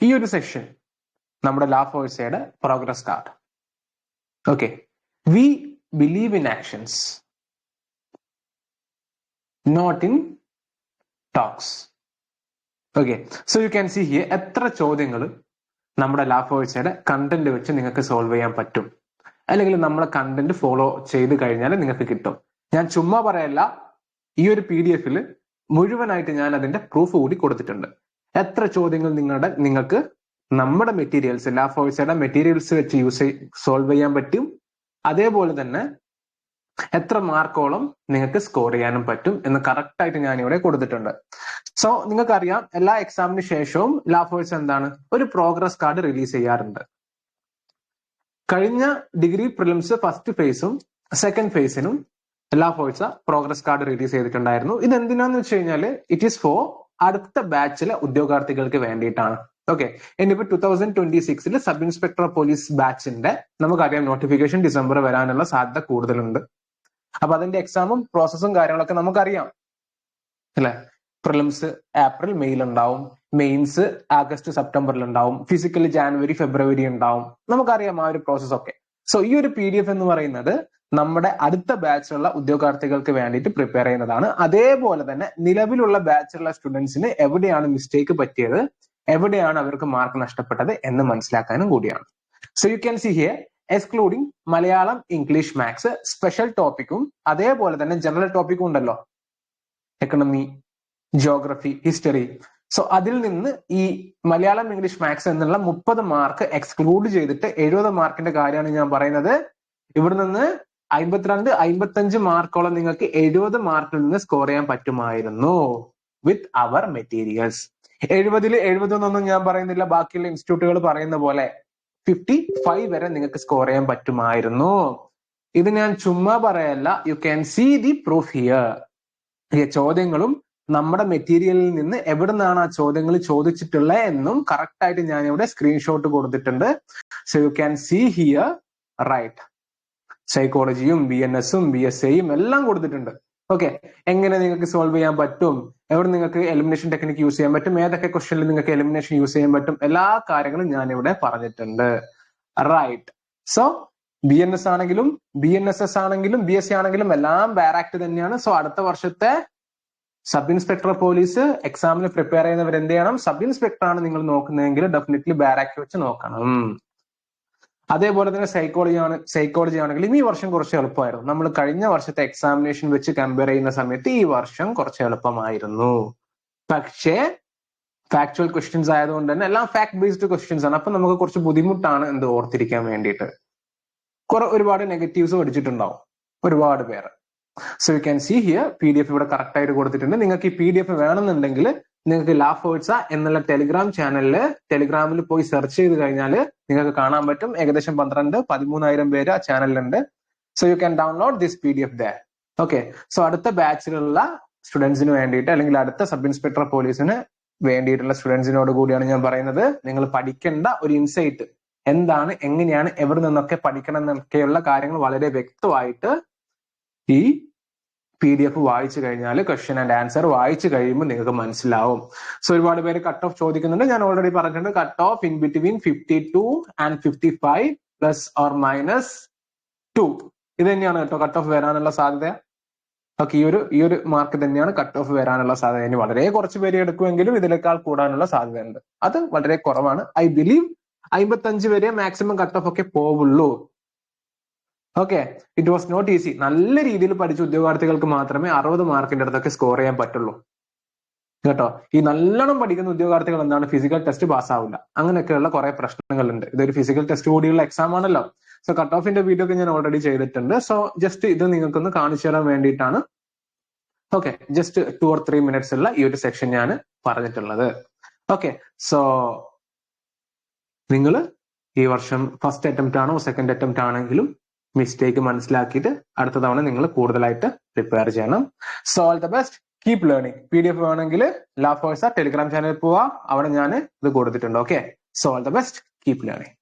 ഈ ഒരു സെക്ഷൻ നമ്മുടെ La ഫോഴ്സയുടെ progress card okay we believe in actions not in talks okay so you can see here എത്ര ചോദ്യങ്ങൾ നമ്മുടെ ലാ ഫോഴ്സയുടെ കണ്ടന്റ് വെച്ച് നിങ്ങൾക്ക് സോൾവ് ചെയ്യാൻ പറ്റും. അല്ലെങ്കിൽ നമ്മുടെ കണ്ടന്റ് ഫോളോ ചെയ്ത് കഴിഞ്ഞാൽ നിങ്ങൾക്ക് കിട്ടും. ഞാൻ ചുമ്മാ പറയല്ല ഈ ഒരു പി ഡി എഫിൽ മുഴുവനായിട്ട് ഞാൻ അതിന്റെ പ്രൂഫ് കൂടി കൊടുത്തിട്ടുണ്ട്. എത്ര ചോദ്യങ്ങൾ നിങ്ങളുടെ നിങ്ങൾക്ക് നമ്മുടെ മെറ്റീരിയൽസ് ലാ ഫോഴ്സയുടെ മെറ്റീരിയൽസ് വെച്ച് യൂസ് സോൾവ് ചെയ്യാൻ പറ്റും. അതേപോലെ തന്നെ എത്ര മാർക്കോളം നിങ്ങൾക്ക് സ്കോർ ചെയ്യാനും പറ്റും എന്ന് കറക്റ്റ് ആയിട്ട് ഞാൻ ഇവിടെ കൊടുത്തിട്ടുണ്ട്. സോ നിങ്ങൾക്കറിയാം എല്ലാ എക്സാമിന് ശേഷവും ലാ ഫോഴ്സ് എന്താണ്? ഒരു പ്രോഗ്രസ് കാർഡ് റിലീസ് ചെയ്യാറുണ്ട്. കഴിഞ്ഞ ഡിഗ്രി പ്രിലിംസ് ഫസ്റ്റ് ഫേസും സെക്കൻഡ് ഫേസിനും La Forza progress card release ചെയ്തിട്ടുണ്ടായിരുന്നു. ഇത് എന്തിനാന്ന് വെച്ച് കഴിഞ്ഞാൽ ഇറ്റ് ഈസ് ഫോർ അടുത്ത ബാച്ചിലെ ഉദ്യോഗാർത്ഥികൾക്ക് വേണ്ടിയിട്ടാണ്. ഓക്കെ ഇനിയിപ്പോ ടൂ തൗസൻഡ് ട്വന്റി സിക്സിൽ സബ് ഇൻസ്പെക്ടർ ഓഫ് പോലീസ് ബാച്ചിന്റെ നമുക്കറിയാം നോട്ടിഫിക്കേഷൻ ഡിസംബർ വരാനുള്ള സാധ്യത കൂടുതലുണ്ട്. അപ്പൊ അതിന്റെ എക്സാമും പ്രോസസ്സും കാര്യങ്ങളൊക്കെ നമുക്കറിയാം. അല്ലെ? പ്രിലിംസ് ഏപ്രിൽ മെയ്യിൽ ഉണ്ടാവും. മെയിൻസ് ആഗസ്റ്റ് സെപ്റ്റംബറിൽ ഉണ്ടാവും. ഫിസിക്കലി ജാനുവരി ഫെബ്രുവരി ഉണ്ടാവും. നമുക്കറിയാം ആ ഒരു പ്രോസസ്സൊക്കെ സോ ഈ ഒരു പി ഡി എഫ് എന്ന് പറയുന്നത് നമ്മുടെ അടുത്ത ബാച്ചിലുള്ള ഉദ്യോഗാർത്ഥികൾക്ക് വേണ്ടിയിട്ട് പ്രിപ്പയർ ചെയ്യുന്നതാണ്. അതേപോലെ തന്നെ നിലവിലുള്ള ബാച്ചിലുള്ള സ്റ്റുഡൻസിന് എവിടെയാണ് മിസ്റ്റേക്ക് പറ്റിയത്? എവിടെയാണ് അവർക്ക് മാർക്ക് നഷ്ടപ്പെട്ടത് എന്ന് മനസ്സിലാക്കാനും കൂടിയാണ്. So you can see here excluding Malayalam English maths special ടോപ്പിക്കും അതേപോലെ തന്നെ ജനറൽ ടോപ്പിക്കും ഉണ്ടല്ലോ. എക്കണമി ജോഗ്രഫി ഹിസ്റ്ററി സോ അതിൽ നിന്ന് ഈ മലയാളം ഇംഗ്ലീഷ് മാത്സ് എന്നുള്ള മുപ്പത് മാർക്ക് എക്സ്ക്ലൂഡ് ചെയ്തിട്ട് എഴുപത് മാർക്കിന്റെ കാര്യമാണ് ഞാൻ പറയുന്നത്. ഇവിടെ നിന്ന് അമ്പത്തിരണ്ട് അമ്പത്തഞ്ച് മാർക്കോളം നിങ്ങൾക്ക് എഴുപത് മാർക്കിൽ നിന്ന് സ്കോർ ചെയ്യാൻ പറ്റുമായിരുന്നു വിത്ത് അവർ മെറ്റീരിയൽസ് എഴുപതിൽ എഴുപതൊന്നും ഞാൻ പറയുന്നില്ല ബാക്കിയുള്ള ഇൻസ്റ്റിറ്റ്യൂട്ടുകൾ പറയുന്ന പോലെ ഫിഫ്റ്റി ഫൈവ് വരെ നിങ്ങൾക്ക് സ്കോർ ചെയ്യാൻ പറ്റുമായിരുന്നു. ഇത് ഞാൻ ചുമ്മാ പറയല്ല you can see the proof here ചോദ്യങ്ങളും നമ്മുടെ മെറ്റീരിയലിൽ നിന്ന് എവിടെ നിന്നാണ് ആ ചോദ്യങ്ങൾ ചോദിച്ചിട്ടുള്ളത് എന്നും കറക്റ്റ് ആയിട്ട് ഞാൻ ഇവിടെ സ്ക്രീൻഷോട്ട് കൊടുത്തിട്ടുണ്ട്. So you can see here right സൈക്കോളജിയും B N എസും ബി എസ് എയും എല്ലാം കൊടുത്തിട്ടുണ്ട്. ഓക്കെ എങ്ങനെ നിങ്ങൾക്ക് സോൾവ് ചെയ്യാൻ പറ്റും? എവിടെ നിങ്ങൾക്ക് എലിമിനേഷൻ ടെക്നിക്ക് യൂസ് ചെയ്യാൻ പറ്റും? ഏതൊക്കെ ക്വസ്റ്റനിൽ നിങ്ങൾക്ക് എലിമിനേഷൻ യൂസ് ചെയ്യാൻ പറ്റും? എല്ലാ കാര്യങ്ങളും ഞാൻ ഇവിടെ പറഞ്ഞിട്ടുണ്ട്. Right so B N S ആണെങ്കിലും ബി എൻ എസ് എസ് ആണെങ്കിലും ബി എസ് സി ആണെങ്കിലും എല്ലാം ബാരാക്ട് തന്നെയാണ്. സോ അടുത്ത വർഷത്തെ സബ് ഇൻസ്പെക്ടർ പോലീസ് എക്സാമിന് പ്രിപ്പയർ ചെയ്യുന്നവർ എന്ത് ചെയ്യണം? സബ് ഇൻസ്പെക്ടർ ആണ് നിങ്ങൾ നോക്കുന്നതെങ്കിൽ ഡെഫിനറ്റ്ലി ബാരാക്ട് വെച്ച് നോക്കണം. അതേപോലെ തന്നെ സൈക്കോളജി ആണ് സൈക്കോളജി ആണെങ്കിലും ഈ വർഷം കുറച്ച് എളുപ്പമായിരുന്നു. നമ്മൾ കഴിഞ്ഞ വർഷത്തെ എക്സാമിനേഷൻ വെച്ച് കമ്പയർ ചെയ്യുന്ന സമയത്ത് ഈ വർഷം കുറച്ച് എളുപ്പമായിരുന്നു. പക്ഷേ ഫാക്ച്വൽ ക്വസ്റ്റ്യൻസ് ആയതുകൊണ്ട് തന്നെ എല്ലാം ഫാക്ട് ബേസ്ഡ് ക്വസ്റ്റ്യൻസ് ആണ്. അപ്പൊ നമുക്ക് കുറച്ച് ബുദ്ധിമുട്ടാണ് എന്ത് ഓർത്തിരിക്കാൻ വേണ്ടിയിട്ട്. കുറെ ഒരുപാട് നെഗറ്റീവ്സ് പഠിച്ചിട്ടുണ്ടാവും. ഒരുപാട് പേര്. So you can see here P D F ഇവിടെ കറക്റ്റ് ആയിട്ട് കൊടുത്തിട്ടുണ്ട്. നിങ്ങൾക്ക് ഈ പി ഡി എഫ് വേണമെന്നുണ്ടെങ്കിൽ നിങ്ങൾക്ക് ലാഫ് വേർഡ്സ എന്നുള്ള ടെലിഗ്രാം ചാനലിൽ ടെലിഗ്രാമിൽ പോയി സെർച്ച് ചെയ്ത് കഴിഞ്ഞാൽ നിങ്ങൾക്ക് കാണാൻ പറ്റും. ഏകദേശം പന്ത്രണ്ട് പതിമൂന്നായിരം പേര് ആ ചാനലിലുണ്ട് so you can download this P D F the okay so അടുത്ത ബാച്ചിലുള്ള സ്റ്റുഡൻസിന് വേണ്ടിയിട്ട് അല്ലെങ്കിൽ അടുത്ത സബ് ഇൻസ്പെക്ടർ പോലീസിന് വേണ്ടിയിട്ടുള്ള സ്റ്റുഡൻസിനോട് കൂടിയാണ് ഞാൻ പറയുന്നത്. നിങ്ങൾ പഠിക്കേണ്ട ഒരു ഇൻസൈറ്റ് എന്താണ് എങ്ങനെയാണ് എവിടെ നിന്നൊക്കെ പഠിക്കണം എന്നൊക്കെയുള്ള കാര്യങ്ങൾ വളരെ വ്യക്തമായിട്ട് ഈ പി ഡി എഫ് വായിച്ചു കഴിഞ്ഞാൽ ക്വസ്റ്റ്യൻ ആൻഡ് ആൻസർ വായിച്ചു കഴിയുമ്പോൾ നിങ്ങൾക്ക് മനസ്സിലാവും. സോ ഒരുപാട് പേര് കട്ട് ഓഫ് ചോദിക്കുന്നുണ്ട്. ഞാൻ ഓൾറെഡി പറഞ്ഞിട്ടുണ്ട് cut off in between fifty two and fifty five plus or minus two ഇത് തന്നെയാണ് കേട്ടോ കട്ട് ഓഫ് വരാനുള്ള സാധ്യത. ഓക്കെ ഈ ഒരു ഈ ഒരു മാർക്ക് തന്നെയാണ് കട്ട് ഓഫ് വരാനുള്ള സാധ്യത. ഇനി വളരെ കുറച്ച് പേര് എടുക്കുമെങ്കിലും ഇതിനേക്കാൾ കൂടാനുള്ള സാധ്യതയുണ്ട്. അത് വളരെ കുറവാണ്. ഐ ബിലീവ് അമ്പത്തഞ്ച് വരെ മാക്സിമം കട്ട് ഓഫ് ഒക്കെ പോവുള്ളൂ. Okay it was not easy നല്ല രീതിയിൽ പഠിച്ച ഉദ്യോഗാർത്ഥികൾക്ക് മാത്രമേ അറുപത് മാർക്കിന്റെ അടുത്തൊക്കെ സ്കോർ ചെയ്യാൻ പറ്റുള്ളൂ. കേട്ടോ? ഈ നല്ലോണം പഠിക്കുന്ന ഉദ്യോഗാർത്ഥികൾ എന്താണ്? ഫിസിക്കൽ ടെസ്റ്റ് പാസ്സാവില്ല അങ്ങനെയൊക്കെയുള്ള കുറെ പ്രശ്നങ്ങളുണ്ട്. ഇതൊരു ഫിസിക്കൽ ടെസ്റ്റ് കൂടിയുള്ള എക്സാം ആണല്ലോ. സോ കട്ട് ഓഫിന്റെ വീഡിയോ ഒക്കെ ഞാൻ ഓൾറെഡി ചെയ്തിട്ടുണ്ട്. സോ ജസ്റ്റ് ഇത് നിങ്ങൾക്കൊന്ന് കാണിച്ചു തരാൻ വേണ്ടിയിട്ടാണ്. Okay just two or three minutes ഉള്ള ഈ ഒരു സെക്ഷൻ ഞാൻ പറഞ്ഞിട്ടുള്ളത്. ഓക്കെ സോ നിങ്ങൾ ഈ വർഷം ഫസ്റ്റ് അറ്റംപ്റ്റ് ആണോ സെക്കൻഡ് അറ്റംപ്റ്റ് ആണെങ്കിലും മിസ്റ്റേക്ക് മനസ്സിലാക്കിയിട്ട് അടുത്ത തവണ നിങ്ങൾ കൂടുതലായിട്ട് പ്രിപ്പയർ ചെയ്യണം. So all the best keep learning P D F വേണമെങ്കിൽ ലാഫോഴ്സ ടെലിഗ്രാം ചാനലിൽ പോവാ. അവിടെ ഞാൻ ഇത് കൊടുത്തിട്ടുണ്ട്. Okay so all the best keep learning